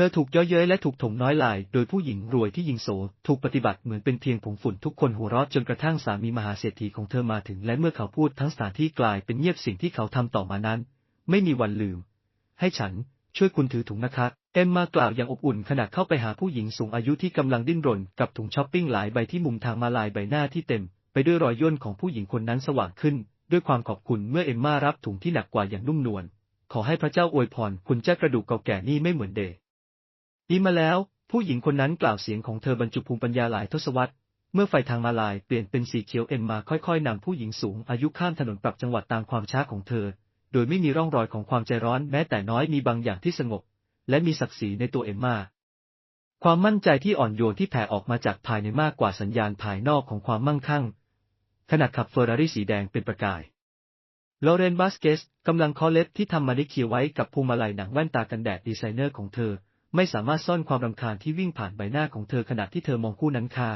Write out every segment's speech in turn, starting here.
เธอถูกย่อเย้ยและถูกถมน้อยลาย โดยผู้หญิงรวยที่ยิงโส ถูกปฏิบัติเหมือนเป็นเพียงผงฝุ่นทุกคนหัวเราะจนกระทั่งสามีมหาเศรษฐีของเธอมาถึงและเมื่อเขาพูดทั้งสถานที่กลายเป็นเงียบสิ่งที่เขาทำต่อมานั้น ไม่มีวันลืม ให้ฉัน ช่วยคุณถือถุงนะคะ เอ็มมากล่าวอย่างอบอุ่นขณะเข้าไปหาผู้หญิงสูงอายุที่กำลังดิ้นรนกับถุงช้อปปิ้งหลายใบที่มุมทางมาลายใบหน้าที่เต็ม ไปด้วยรอยย่นของผู้หญิงคนนั้นสว่างขึ้น ด้วยความขอบคุณเมื่อเอ็มมารับถุงที่หนักกว่าอย่างนุ่มนวลขอให้พระเจ้าอวยพรคุณเจ้ากระดูกเก่าแก่นี่ไม่เหมือนเด อีมาแล้ว ผู้หญิงคนนั้นกล่าวเสียงของเธอบรรจุภูมิปัญญาหลายทศวรรษ เมื่อไฟทางมาลายเปลี่ยนเป็นสีเขียวเอ็มมาค่อยๆนำผู้หญิงสูงอายุข้ามถนนปรับจังหวัดตามความช้าของเธอ โดยไม่มีร่องรอยของความใจร้อนแม้แต่น้อยมีบางอย่างที่สงบ และมีศักดิ์ศรีในตัวเอ็มมาความมั่นใจที่อ่อนโยนที่แผ่ออกมาจากภายในมากกว่าสัญญาณภายนอกของความมั่งคั่ง ขณะขับเฟอร์รารี่สีแดงเป็นประกายลอเรนบาสเกสกำลังคอเล็บที่ทำมานิเคียไว้กับพวงมาลัยหนังแว่นตากันแดดดีไซเนอร์ของเธอ ไม่สามารถซ่อนความรำคาญที่วิ่งผ่านใบหน้าของเธอขณะที่เธอมองคู่นั้นค่ะ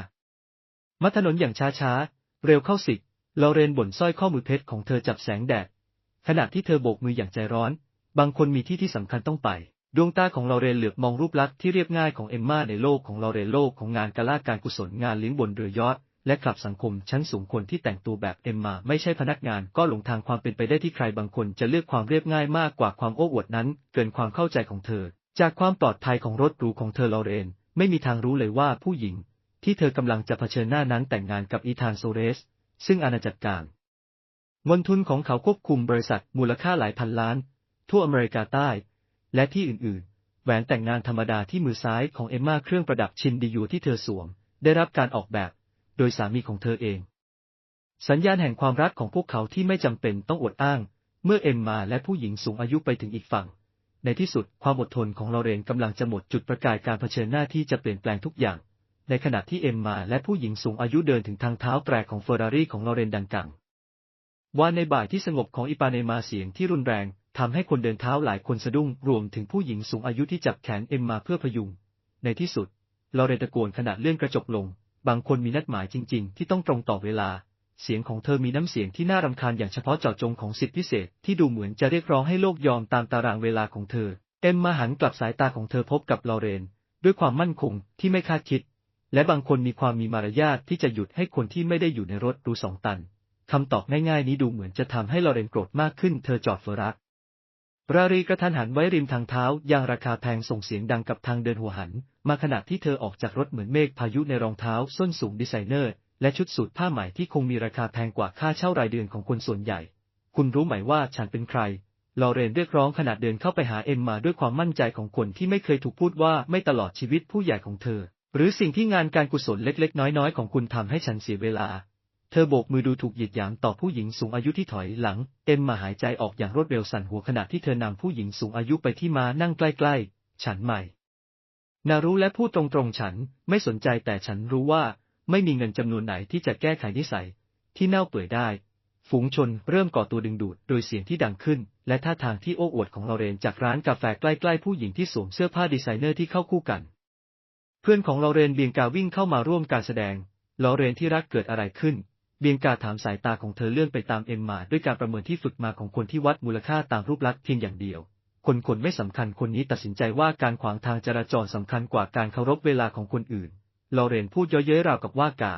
มาถนนอย่างช้าๆ เร็วเข้าสิลอเรนบ่นสร้อยข้อมือเพชรของเธอจับแสงแดด ขณะที่เธอโบกมืออย่างใจร้อน บางคนมีที่ที่สำคัญต้องไป ดวงตาของลอเรนเหลือบมองรูปลักษณ์ที่เรียบง่ายของเอมมาในโลกของลอเรนโลกของงานกาล่าการกุศลงานเลี้ยงบนเรือยอทและกลับสังคมชั้นสูงคนที่แต่งตัวแบบเอ็มมาไม่ใช่พนักงานก็หลงทางความเป็นไปได้ที่ใครบางคนจะเลือกความเรียบง่ายมากกว่าความโอ้อวดนั้น เกินความเข้าใจของเธอ จากความปลอดภัยของรถหรูของเธอลอเรน ไม่มีทางรู้เลยว่าผู้หญิง ที่เธอกำลังจะเผชิญหน้านั้นแต่งงานกับอีธานโซเรส ซึ่งอาณาจักรการเงินทุนของเขาควบคุมบริษัทมูลค่าหลายพันล้าน ทั่วอเมริกาใต้ และที่อื่นๆ แหวนแต่งงานธรรมดาที่มือซ้ายของเอมมาเครื่องประดับชินดีอยู่ที่เธอสวม ได้รับการออกแบบ โดยสามีของเธอเอง สัญญาณแห่งความรักของพวกเขาที่ไม่จำเป็นต้องอวดอ้าง เมื่อเอมมาและผู้หญิงสูงอายุไปถึงอีกฝั่ง ในที่สุดความอดทนของลอเรนกำลังจะหมดจุดประกายการเผชิญหน้าที่จะเปลี่ยนแปลงทุกอย่าง ในขณะที่เอ็มมาและผู้หญิงสูงอายุเดินถึงทางเท้าแตรของเฟอร์รารี่ของลอเรนดังกังวันในบ่ายที่สงบของอิปาเนมาเสียงที่รุนแรงทำให้คนเดินเท้าหลายคนสะดุ้งรวมถึงผู้หญิงสูงอายุที่จับแขนเอ็มมาเพื่อพยุง ในที่สุดลอเรนตะโกนขณะเลื่อนกระจกลง บางคนมีนัดหมายจริง ๆ ที่ต้องตรงต่อเวลา เสียงของเธอมีน้ำเสียงที่น่ารำคาญอย่างเฉพาะเจาะจงของสิทธิพิเศษที่ดูเหมือนจะเรียกร้องให้โลกยอมตามตารางเวลาของเธอ เอ็มมาหันกลับสายตาของเธอพบกับลอเรน ด้วยความมั่นคงที่ไม่คาดคิด และบางคนมีความมีมารยาทที่จะหยุดให้คนที่ไม่ได้อยู่ในรถดูสองตันคำตอบง่ายๆนี้ดูเหมือนจะทำให้ลอเรนโกรธมากขึ้นเธอจอดเฟอร์รักรารีกระทันหันไว้ริมทางเท้ายางราคาแพงส่งเสียงดังกับทางเดินหัวหัน มาขณะที่เธอออกจากรถเหมือนเมฆพายุในรองเท้าส้นสูงดีไซเนอร์ และชุดสูทผ้าใหม่ที่คงมีราคาแพงกว่าค่าเช่ารายเดือนของคนส่วนใหญ่ คุณรู้ไหมว่าฉันเป็นใคร ลอเรนเรียกร้องขณะเดินเข้าไปหาเอ็มมาด้วยความมั่นใจของคนที่ไม่เคยถูกพูดว่าไม่ตลอดชีวิตผู้ใหญ่ของเธอ หรือสิ่งที่งานการกุศลเล็กๆ น้อยๆ ของคุณทำให้ฉันเสียเวลา เธอโบกมือดูถูกหยิดหยามต่อผู้หญิงสูงอายุที่ถอยหลัง เอ็มมาหายใจออกอย่างรวดเร็วสั่นหัวขณะที่เธอนำผู้หญิงสูงอายุไปที่มานั่งใกล้ๆ ฉันใหม่ นารู้และพูดตรงๆฉันไม่สนใจแต่ฉันรู้ว่า ไม่มีเงินจำนวนไหนที่จะแก้ไขนิสัย ที่เน่าเปื่อยได้ ฝูงชนเริ่มก่อตัวดึงดูดโดยเสียงที่ดังขึ้น และท่าทางที่โอ้อวดของลอเรนจากร้านกาแฟใกล้ๆผู้หญิงที่สวมเสื้อผ้าดีไซเนอร์ที่เข้าคู่กัน เพื่อนของลอเรนเบียงกาวิ่งเข้ามาร่วมการแสดงลอเรนที่รักเกิดอะไรขึ้น เบียงกาถามสายตาของเธอเลื่อนไปตามเอ็มมาด้วยการประเมินที่ฝึกมาของคนที่วัดมูลค่าตามรูปลักษณ์เพียงอย่างเดียวคนคนไม่สำคัญคนนี้ตัดสินใจว่าการขวางทางจราจรสำคัญกว่าการเคารพเวลาของคนอื่น ลอเรนพูดเย้ยๆราวกับว่ากา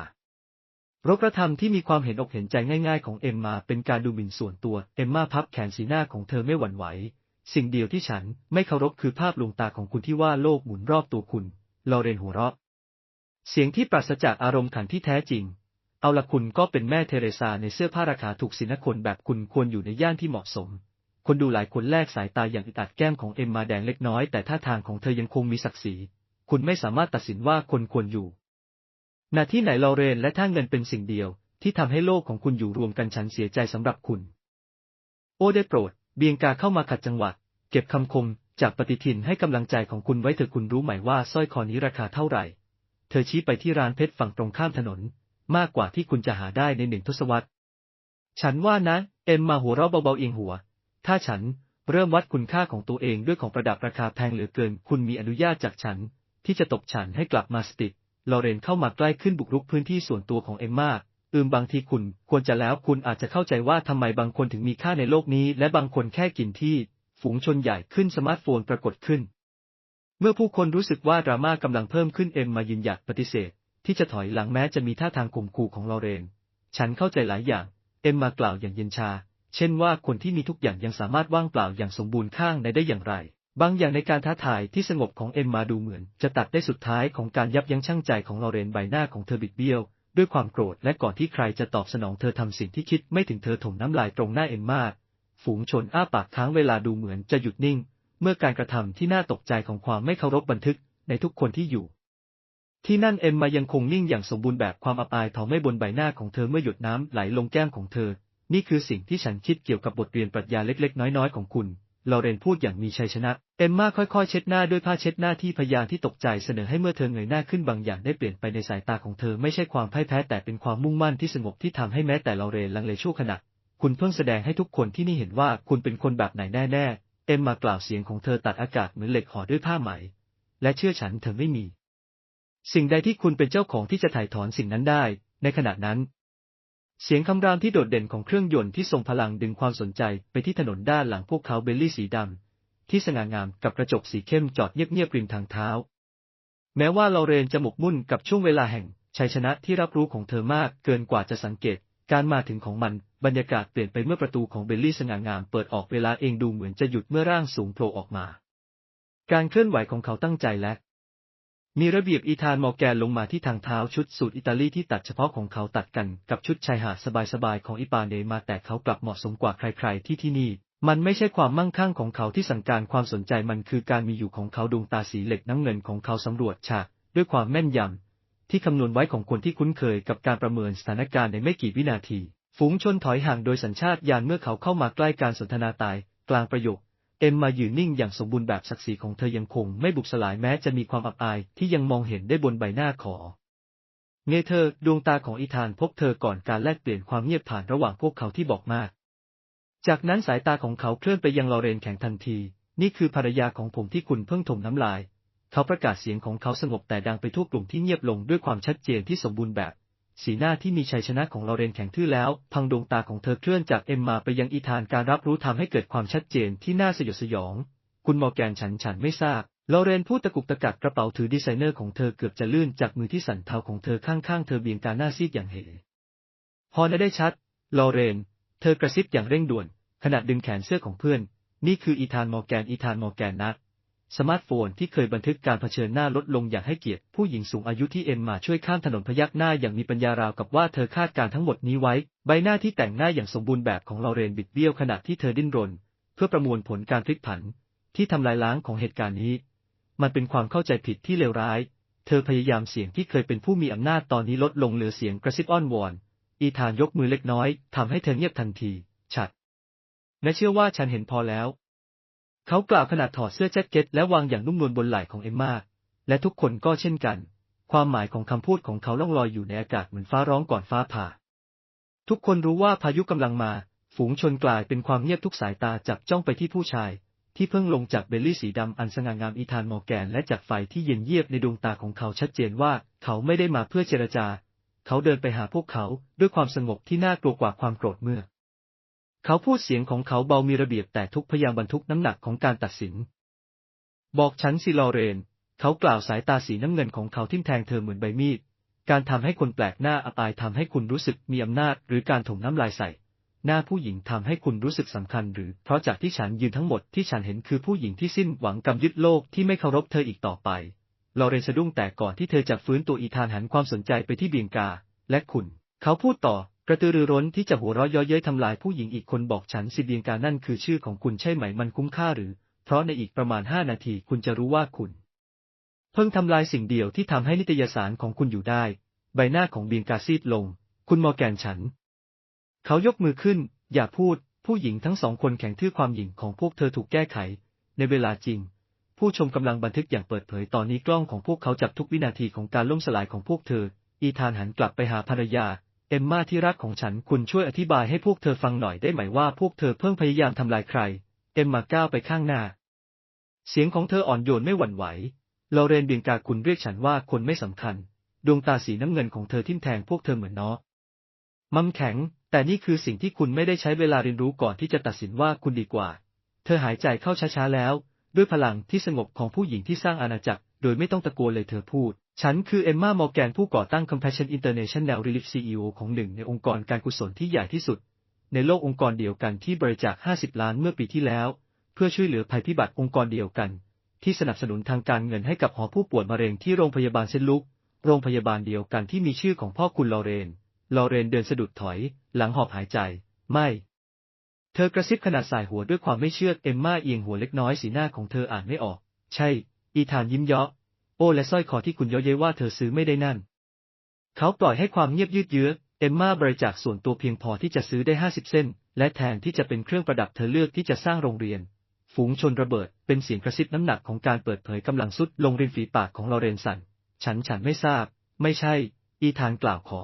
รกระทำที่มีความเห็นอกเห็นใจง่ายๆของเอ็มมาเป็นการดูหมิ่นส่วนตัว เอ็มมาพับแขนสีหน้าของเธอไม่หวั่นไหว สิ่งเดียวที่ฉันไม่เคารพคือภาพลวงตาของคุณที่ว่าโลกหมุนรอบตัวคุณ ลอเรนหัวเราะ เสียงที่ปราศจากอารมณ์ขันที่แท้จริง เอาละคุณก็เป็นแม่เทเรซาในเสื้อผ้าราคาถูกสินะคนแบบคุณควรอยู่ในย่านที่เหมาะสม คนดูหลายคนแลกสายตาอย่างอึดอัดแก้มของเอ็มมาแดงเล็กน้อยแต่ท่าทางของเธอยังคงมีศักดิ์ศรี คุณไม่สามารถตัดสินว่าคนควรอยู่ณที่ไหนลอเรนและถ้าเงินเป็นสิ่งเดียวที่ทำให้โลกของคุณอยู่รวมกันฉันเสียใจสำหรับคุณ โอ้ได้โปรด เบียงกาเข้ามาขัดจังหวะ เก็บคำคมจากปฏิทินให้กำลังใจของคุณไว้เถอะคุณรู้ไหมว่าสร้อยคอนี้ราคาเท่าไหร่ เธอชี้ไปที่ร้านเพชรฝั่งตรงข้ามถนน มากกว่าที่คุณจะหาได้ในหนึ่งทศวรรษ ฉันว่านะ เอ็มมาหัวเราะเบาๆเอียงหัว ถ้าฉันเริ่มวัดคุณค่าของตัวเองด้วยของประดับราคาแพงเหลือเกิน คุณมีอนุญาตจากฉัน ที่จะตบฉันให้กลับมาสติลอเรนเข้ามาใกล้ขึ้นบุกรุกพื้นที่ส่วนตัวของเอ็มมาอืมบางทีคุณควรจะแล้วคุณอาจจะเข้าใจว่าทำไมบางคนถึงมีค่าในโลกนี้ และบางคนแค่กินที่ ฝูงชนใหญ่ขึ้นสมาร์ทโฟนปรากฏขึ้น เมื่อผู้คนรู้สึกว่าดราม่ากำลังเพิ่มขึ้นเอ็มมายืนหยัดปฏิเสธ ที่จะถอยหลังแม้จะมีท่าทางข่มขู่ของลอเรน ฉันเข้าใจหลายอย่าง เอ็มมากล่าวอย่างเย็นชา เช่นว่าคนที่มีทุกอย่างยังสามารถว่างเปล่าอย่างสมบูรณ์ข้างในได้อย่างไร บางอย่างในการท้าทายที่สงบของเอ็มมาดูเหมือน จะตัดได้สุดท้ายของการยับยั้งชั่งใจของลอเรนใบหน้าของเธอบิดเบี้ยวด้วยความโกรธและก่อนที่ใครจะตอบสนองเธอทำสิ่งที่คิดไม่ถึงเธอถมน้ำลายตรงหน้าเอ็มมาฝูงชนอ้าปากค้างเวลาดูเหมือนจะหยุดนิ่ง เมื่อการกระทำที่น่าตกใจของความไม่เคารพบันทึกในทุกคนที่อยู่ ที่นั่นเอ็มมายังคงนิ่งอย่างสมบูรณ์แบบความอับอายทอไม่บนใบหน้าของเธอเมื่อหยดน้ำไหลลงแก้มของเธอ นี่คือสิ่งที่ฉันคิดเกี่ยวกับบทเรียนปรัชญาเล็กๆ น้อยๆ ของคุณ ลอเรนพูดอย่างมีชัยชนะ เอ็มมาค่อยๆ เช็ดหน้าด้วยผ้าเช็ดหน้าที่พยานที่ตกใจเสนอให้เมื่อเธอเงยหน้าขึ้นบางอย่างได้เปลี่ยนไปในสายตาของเธอไม่ใช่ความพ่ายแพ้แต่เป็นความมุ่งมั่นที่สงบที่ทำให้แม้แต่ลอเรนลังเลชั่วขณะ คุณเพิ่งแสดงให้ทุกคนที่นี่เห็นว่าคุณเป็นคนแบบไหนแน่ๆ เอ็มมากล่าวเสียงของเธอตัดอากาศเหมือนเหล็กห่อด้วยผ้าไหม และเชื่อฉันเธอไม่มี สิ่งใดที่คุณเป็นเจ้าของที่จะถ่ายถอนสิ่งนั้นได้ ในขณะนั้น เสียงคำรามที่โดดเด่นของเครื่องยนต์ที่ทรงพลังดึงความสนใจไปที่ถนนด้านหลังพวกเขาเบลลี่สีดำ ที่สง่างามกับกระจกสีเข้มจอดเงียบๆริมทางเท้า แม้ว่าลอเรนจะหมกมุ่นกับช่วงเวลาแห่งชัยชนะที่รับรู้ของเธอมากเกินกว่าจะสังเกต การมาถึงของมันบรรยากาศเปลี่ยนไปเมื่อประตูของเบลลี่สง่างามเปิดออกเวลาเองดูเหมือนจะหยุดเมื่อร่างสูงโผล่ออกมา การเคลื่อนไหวของเขาตั้งใจและ มีระเบียบอีธานมอแกนลงมาที่ทางเท้าชุดสูทอิตาลีที่ตัดเฉพาะของเขาตัดกันกับชุดชายหาดสบายๆของอิปาเนมาแต่เขากลับเหมาะสมกว่าใครๆที่ที่นี่ มันไม่ใช่ความมั่งคั่งของเขาที่สั่งการความสนใจมันคือการมีอยู่ของเขาดวงตาสีเหล็กน้ำเงินของเขาสำรวจฉากด้วยความแม่นยำที่คำนวณไว้ของคนที่คุ้นเคยกับการประเมินสถานการณ์ในไม่กี่วินาที ฝูงชนถอยห่างโดยสัญชาตญาณเมื่อเขาเข้ามาใกล้การสนทนาตาย กลางประโยค เอ็มมายืนนิ่งอย่างสมบูรณ์แบบศักดิ์ศรีของเธอยังคงไม่บุบสลายแม้จะมีความอับอายที่ยังมองเห็นได้บนใบหน้าขอเงเธอดวงตาของอีธานพบเธอก่อนการแลกเปลี่ยนความเงียบผ่านระหว่างพวกเขาที่บอกมาก จากนั้นสายตาของเขาเคลื่อนไปยังลอเรนแข็งทันที นี่คือภรรยาของผมที่คุณเพิ่งถมน้ำลาย เขาประกาศเสียงของเขาสงบแต่ดังไปทั่วกลุ่มที่เงียบลงด้วยความชัดเจนที่สมบูรณ์แบบ สีหน้าที่มีชัยชนะของลอเรนแข็งทื่อแล้ว พังดวงตาของเธอเคลื่อนจากเอ็มมาไปยังอีธานการรับรู้ทำให้เกิดความชัดเจนที่น่าสยดสยอง คุณมอร์แกนฉันฉันไม่ทราบลอเรนพูดตะกุกตะกักกระเป๋าถือดีไซเนอร์ของเธอเกือบจะลื่นจากมือที่สั่นเทาของเธอข้างๆเธอเบี่ยงการหน้าซีดอย่างเหพอได้ชัด ลอเรน เธอกระซิบอย่างเร่งด่วน ขณะดึงแขนเสื้อของเพื่อน นี่คืออีธานมอร์แกนอีธานมอร์แกนนะ สมาร์ทโฟนที่เคยบันทึกการเผชิญหน้าลดลงอย่างให้เกียรติ ผู้หญิงสูงอายุที่เอ็มมาช่วยข้ามถนนพยักหน้าอย่างมีปัญญาราวกับว่าเธอคาดการทั้งหมดนี้ไว้ ใบหน้าที่แต่งหน้าอย่างสมบูรณ์แบบของลอเรนบิดเบี้ยวขณะที่เธอดิ้นรน เพื่อประมวลผลการพลิกผัน ที่ทำลายล้างของเหตุการณ์นี้ มันเป็นความเข้าใจผิดที่เลวร้าย เธอพยายามเสียงที่เคยเป็นผู้มีอำนาจตอนนี้ลดลงเหลือเสียงกระซิบอ้อนวอน อีธานยกมือเล็กน้อยทำให้เธอเงียบทันที ฉัดและเชื่อว่าฉันเห็นพอแล้ว เขากล่าวขณะถอดเสื้อแจ็คเก็ตและวางอย่างนุ่มนวลบนไหล่ของเอมมาและทุกคนก็เช่นกัน ความหมายของคำพูดของเขาล่องลอยอยู่ในอากาศเหมือนฟ้าร้องก่อนฟ้าผ่า ทุกคนรู้ว่าพายุกำลังมา ฝูงชนกลายเป็นความเงียบทุกสายตาจับจ้องไปที่ผู้ชาย ที่เพิ่งลงจากเบลลี่สีดำอันสง่างามอีธานมอแกนและจากไฟที่เย็นเยียบในดวงตาของเขาชัดเจนว่าเขาไม่ได้มาเพื่อเจรจา เขาเดินไปหาพวกเขาด้วยความสงบที่น่ากลัวกว่าความโกรธเมื่อ เขาพูดเสียงของเขาเบามีระเบียบแต่ทุกพยางบรรทุกน้ำหนักของการตัดสิน บอกฉันสิลอเรน เขากล่าวสายตาสีน้ำเงินของเขาทิ่มแทงเธอเหมือนใบมีด การทำให้คนแปลกหน้าอับอายทำให้คุณรู้สึกมีอำนาจหรือการถมน้ำลายใส่ หน้าผู้หญิงทำให้คุณรู้สึกสำคัญหรือ เพราะจากที่ฉันยืนทั้งหมดที่ฉันเห็นคือผู้หญิงที่สิ้นหวังกำยึดโลกที่ไม่เคารพเธออีกต่อไป ลอเรนสะดุ้งแต่ก่อนที่เธอจะฟื้นตัวอีธานหันความสนใจไปที่เบียงกา และคุณ เขาพูดต่อ กระตือรือร้นที่จะหัวเราะเย้อเย้ยทำลายผู้หญิงอีกคนบอกฉันสิเบียงการนั่นคือชื่อของคุณใช่ไหมมันคุ้มค่าหรือ เพราะในอีกประมาณห้านาทีคุณจะรู้ว่าคุณ เพิ่งทำลายสิ่งเดียวที่ทำให้นิตยสารของคุณอยู่ได้ ใบหน้าของเบียงกาซีดลง คุณมอแกนฉัน เขายกมือขึ้น อย่าพูด ผู้หญิงทั้งสองคนแข่งทื่อความหญิงของพวกเธอถูกแก้ไข ในเวลาจริง ผู้ชมกำลังบันทึกอย่างเปิดเผยตอนนี้กล้องของพวกเขาจับทุกวินาทีของการล่มสลายของพวกเธอ อีธานหันกลับไปหาภรรยา เอมมาที่รักของฉันคุณช่วยอธิบายให้พวกเธอฟังหน่อยได้ไหมว่าพวกเธอเพิ่งพยายามทำลายใคร เอมมาก้าวไปข้างหน้า เสียงของเธออ่อนโยนไม่หวั่นไหวลอเรนเบียงกาคุณเรียกฉันว่าคนไม่สำคัญ ดวงตาสีน้ำเงินของเธอทิ่มแทงพวกเธอเหมือนเนาะมัมแข็ง แต่นี่คือสิ่งที่คุณไม่ได้ใช้เวลาเรียนรู้ก่อนที่จะตัดสินว่าคุณดีกว่า เธอหายใจเข้าช้าๆแล้ว ด้วยพลังที่สงบของผู้หญิงที่สร้างอาณาจักร โดยไม่ต้องตะโกนเลยเธอพูด ฉันคือเอมมามอร์แกนผู้ก่อตั้ง Compassion International Relief CEO ของหนึ่งในองค์กรการกุศลที่ใหญ่ที่สุด ในโลกองค์กรเดียวกันที่บริจาค 50 ล้านเมื่อปีที่แล้ว เพื่อช่วยเหลือภัยพิบัติองค์กรเดียวกัน ที่สนับสนุนทางการเงินให้กับหอผู้ป่วยมะเร็งที่โรงพยาบาลเซนต์ลุก โรงพยาบาลเดียวกันที่มีชื่อของพ่อคุณลอเรน ลอเรนเดินสะดุดถอย หลังหอบหายใจ ไม่ เธอกระซิบขนาดสายหัวด้วยความไม่เชื่อเอมมาเอียงหัวเล็กน้อยสีหน้าของเธออ่านไม่ออก ใช่ อีธานยิ้มเยาะ โอ้และสร้อยคอที่คุณเย้อเย้ยว่าเธอซื้อไม่ได้นั่น เขาปล่อยให้ความเงียบยืดเยื้อ เอมมาบริจาคส่วนตัวเพียงพอที่จะซื้อได้ห้าสิบเส้น และแทนที่จะเป็นเครื่องประดับเธอเลือกที่จะสร้างโรงเรียน ฝูงชนระเบิด เป็นเสียงกระซิบน้ำหนักของการเปิดเผยกำลังสุดลงริมฝีปากของลอเรนสัน ฉันฉันไม่ทราบ ไม่ใช่ อีธานกล่าวขอ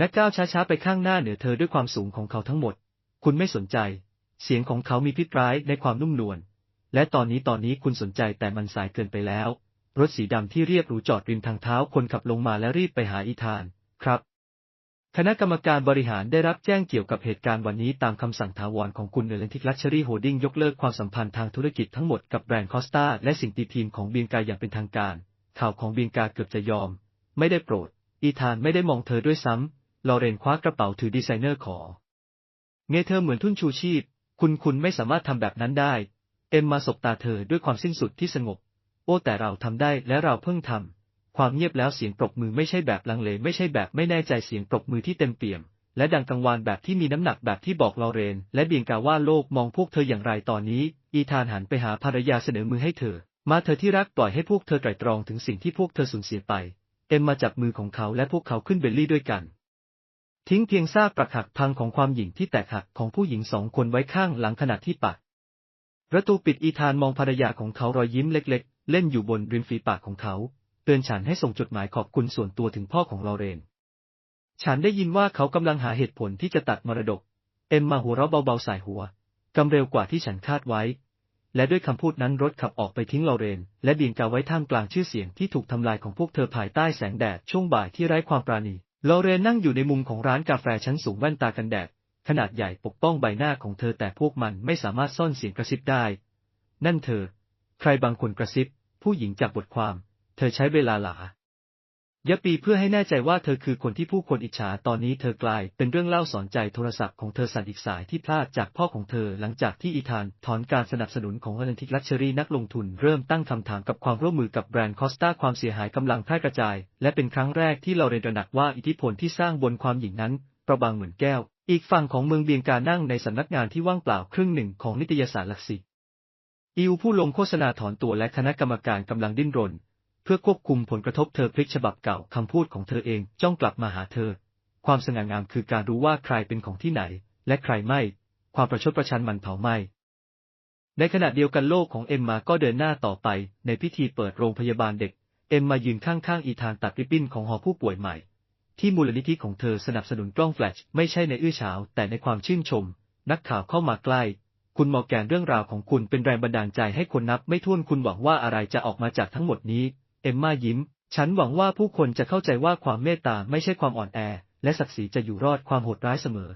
นักก้าวช้าๆไปข้างหน้าเหนือเธอด้วยความสูงของเขาทั้งหมด คุณไม่สนใจ เสียงของเขามีพิษร้ายในความนุ่มนวล และตอนนี้ตอนนี้คุณสนใจแต่มันสายเกินไปแล้ว รถสีดำที่เรียบหรูจอดริมทางเท้าคนขับลงมาและรีบไปหาอีธาน ครับ คณะกรรมการบริหารได้รับแจ้งเกี่ยวกับเหตุการณ์วันนี้ตามคำสั่งถาวรของคุณเอเลนทิกลัชเชอรี่โฮดดิ้งยกเลิกความสัมพันธ์ทางธุรกิจทั้งหมดกับแบรนด์คอสตาและสิ่งตีพิมพ์ของเบียงกาอย่างเป็นทางการ ข่าวของเบียงกาเกือบจะยอม ไม่ได้โปรด อีธานไม่ได้มองเธอด้วยซ้ำลอเรนคว้ากระเป๋าถือดีไซเนอร์ขอ เงเธอเหมือนทุ่นชูชีพ คุณคุณไม่สามารถทำแบบนั้นได้ เอ็มมาสบตาเธอด้วยความสิ้นสุดที่สงบ โอ้แต่เราทำได้และเราเพิ่งทำ ความเงียบแล้วเสียงปรบมือไม่ใช่แบบลังเลไม่ใช่แบบไม่แน่ใจเสียงปรบมือที่เต็มเปี่ยม และดังกังวานแบบที่มีน้ำหนักแบบที่บอกลอเรน และเบียงกาว่าโลกมองพวกเธออย่างไรตอนนี้ อีธานหันไปหาภรรยาเสนอมือให้เธอ มาเธอที่รักปล่อยให้พวกเธอไตร่ตรองถึงสิ่งที่พวกเธอสูญเสียไป เอ็มมาจับมือของเขาและพวกเขาขึ้นเบลลี่ด้วยกันทิ้งเพียงซากปรักหักพังของความหญิงที่แตกหักของผู้หญิงสองคนไว้ข้างหลังขณะที่ปากประตูปิดอีธานมองภรรยาของเขารอยยิ้มเล็ก เล่นอยู่บนริมฝีปากของเขา เตือนฉันให้ส่งจดหมายขอบคุณส่วนตัวถึงพ่อของลอเรน ฉันได้ยินว่าเขากำลังหาเหตุผลที่จะตัดมรดก เอ็มมาหัวเราะเบาๆสายหัวกำเร็วกว่าที่ฉันคาดไว้ และด้วยคำพูดนั้นรถขับออกไปทิ้งลอเรน และเบียงกาไว้ท่ามกลางชื่อเสียงที่ถูกทำลายของพวกเธอภายใต้แสงแดดช่วงบ่ายที่ไร้ความปราณีลอเรนนั่งอยู่ในมุมของร้านกาแฟชั้นสูงแว่นตากันแดดขนาดใหญ่ปกป้องใบหน้าของเธอแต่พวกมันไม่สามารถซ่อนเสียงกระซิบได้ นั่นเธอ ใครบางคนกระซิบ ผู้หญิงจากบทความ เธอใช้เวลาหลายะปีเพื่อให้แน่ใจว่าเธอคือคนที่ผู้คนอิจฉาตอนนี้เธอกลายเป็นเรื่องเล่าสอนใจโทรศัพท์ของเธอสั่นอีกสายที่พลาดจากพ่อของเธอหลังจากที่อีธานถอนการสนับสนุนของอเลนทิกลักชัรี่นักลงทุนเริ่มตั้งคำถามกับความร่วมมือกับแบรนด์คอสตาความเสียหายกำลังแพร่กระจาย และเป็นครั้งแรกที่เราเรียนตระหนักว่าอิทธิพลที่สร้างบนความหญิงนั้นประบางเหมือนแก้ว อีกฝั่งของเมืองเบียงการนั่งในสำนักงานที่ว่างเปล่าครึ่งหนึ่งของนิตยสารหลักสิ อิวผู้ลงโฆษณาถอนตัวและคณะกรรมการกำลังดิ้นรน เพื่อควบคุมผลกระทบเธอพลิกฉบับเก่าคำพูดของเธอเองจ้องกลับมาหาเธอ ความสง่างามคือการรู้ว่าใครเป็นของที่ไหน และใครไม่ ความประชดประชันมันเผาไหม้ในขณะเดียวกันโลกของเอ็มมาก็เดินหน้าต่อไป ในพิธีเปิดโรงพยาบาลเด็ก เอ็มมายืนข้างๆอีธานตัดริบบิ้นของหอผู้ป่วยใหม่ ที่มูลนิธิของเธอสนับสนุนกล้องแฟลชไม่ใช่ในอื้อฉาวแต่ในความชื่นชม นักข่าวเข้ามาใกล้ คุณมอแกนเรื่องราวของคุณเป็นแรงบันดาลใจให้คนนับไม่ถ้วนคุณหวังว่าอะไรจะออกมาจากทั้งหมดนี้ เอมมายิ้ม ฉันหวังว่าผู้คนจะเข้าใจว่าความเมตตาไม่ใช่ความอ่อนแอ และศักดิ์ศรีจะอยู่รอดความโหดร้ายเสมอ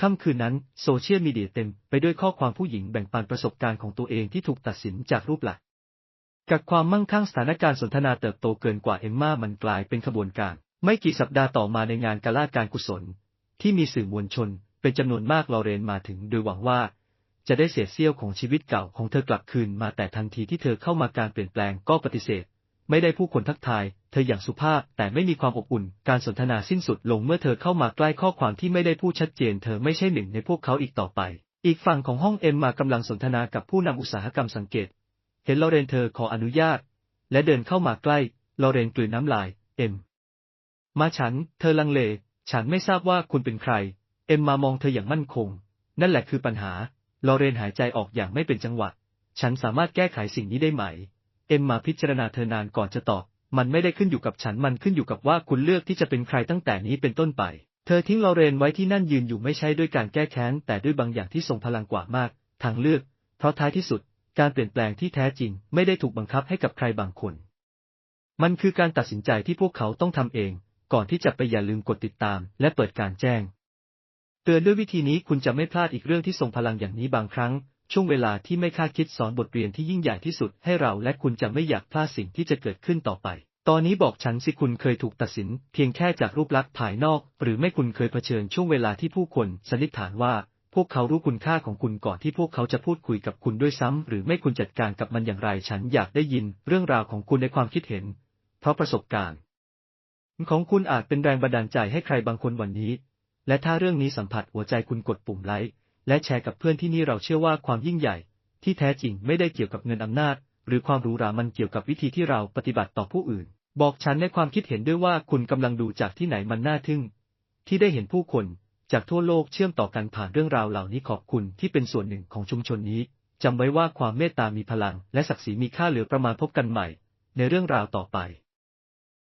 ค่ำคืนนั้นโซเชียลมีเดียเต็มไปด้วยข้อความผู้หญิงแบ่งปันประสบการณ์ของตัวเองที่ถูกตัดสินจากรูปลักษณ์กับความมั่งคั่งสถานการณ์สนทนาเติบโตเกินกว่าเอมมามันกลายเป็นขบวนการ ไม่กี่สัปดาห์ต่อมาในงานกาล่าการกุศล ที่มีสื่อมวลชน เป็นจำนวนมากลอเรนมาถึงโดยหวังว่า จะได้เศษเสี้ยวของชีวิตเก่าของเธอกลับคืนมาแต่ทันทีที่เธอเข้ามาการเปลี่ยนแปลงก็ปฏิเสธ ไม่ได้ผู้คนทักทาย เธออย่างสุภาพแต่ไม่มีความอบอุ่น การสนทนาสิ้นสุดลงเมื่อเธอเข้ามาใกล้ข้อความที่ไม่ได้พูดชัดเจน เธอไม่ใช่หนึ่งในพวกเขาอีกต่อไป อีกฝั่งของห้องเอ็มมากำลังสนทนากับผู้นำอุตสาหกรรมสังเกต เห็นลอเรนเธอขออนุญาต และเดินเข้ามาใกล้ลอเรนกลืนน้ำลาย เอ็ม มาฉัน เธอลังเล ฉันไม่ทราบว่าคุณเป็นใคร เอ็มมามองเธออย่างมั่นคง นั่นแหละคือปัญหา ลอเรนหายใจออกอย่างไม่เป็นจังหวะ ฉันสามารถแก้ไขสิ่งนี้ได้ไหม เอ็มมาพิจารณาเธอนานก่อนจะตอบ มันไม่ได้ขึ้นอยู่กับฉัน มันขึ้นอยู่กับว่าคุณเลือกที่จะเป็นใครตั้งแต่นี้เป็นต้นไป เธอทิ้งลอเรนไว้ที่นั่นยืนอยู่ไม่ใช่ด้วยการแก้แค้น แต่ด้วยบางอย่างที่ทรงพลังกว่ามาก ทางเลือก เพราะท้ายที่สุด การเปลี่ยนแปลงที่แท้จริง ไม่ได้ถูกบังคับให้กับใครบางคน มันคือการตัดสินใจที่พวกเขาต้องทำเอง ก่อนที่จะไปอย่าลืมกดติดตาม และเปิดการแจ้ง เตือนด้วยวิธีนี้คุณจะไม่พลาดอีกเรื่องที่ทรงพลังอย่างนี้บางครั้ง ช่วงเวลาที่ไม่คาดคิดสอนบทเรียนที่ยิ่งใหญ่ที่สุดให้เราและคุณจะไม่อยากพลาดสิ่งที่จะเกิดขึ้นต่อไป ตอนนี้บอกฉันสิคุณเคยถูกตัดสิน เพียงแค่จากรูปลักษณ์ภายนอก หรือไม่คุณเคยเผชิญช่วงเวลาที่ผู้คนสันนิษฐานว่า พวกเขารู้คุณค่าของคุณก่อนที่พวกเขาจะพูดคุยกับคุณด้วยซ้ำหรือไม่คุณจัดการกับมันอย่างไรฉันอยากได้ยินเรื่องราวของคุณในความคิดเห็น เพราะประสบการณ์ ของคุณอาจเป็นแรงบันดาลใจให้ใครบางคนวันนี้ และถ้าเรื่องนี้สัมผัสหัวใจคุณกดปุ่มไลค์และแชร์กับเพื่อนที่นี่เราเชื่อว่าความยิ่งใหญ่ ที่แท้จริงไม่ได้เกี่ยวกับเงินอำนาจ หรือความหรูหรามันเกี่ยวกับวิธีที่เราปฏิบัติต่อผู้อื่น บอกฉันในความคิดเห็นด้วยว่าคุณกำลังดูจากที่ไหนมันน่าทึ่ง ที่ได้เห็นผู้คนจากทั่วโลกเชื่อมต่อกันผ่านเรื่องราวเหล่านี้ขอบคุณที่เป็นส่วนหนึ่งของชุมชนนี้จำไว้ว่าความเมตตามีพลัง และศักดิ์ศรีมีค่าเหลือประมาณพบกันใหม่ ในเรื่องราวต่อไป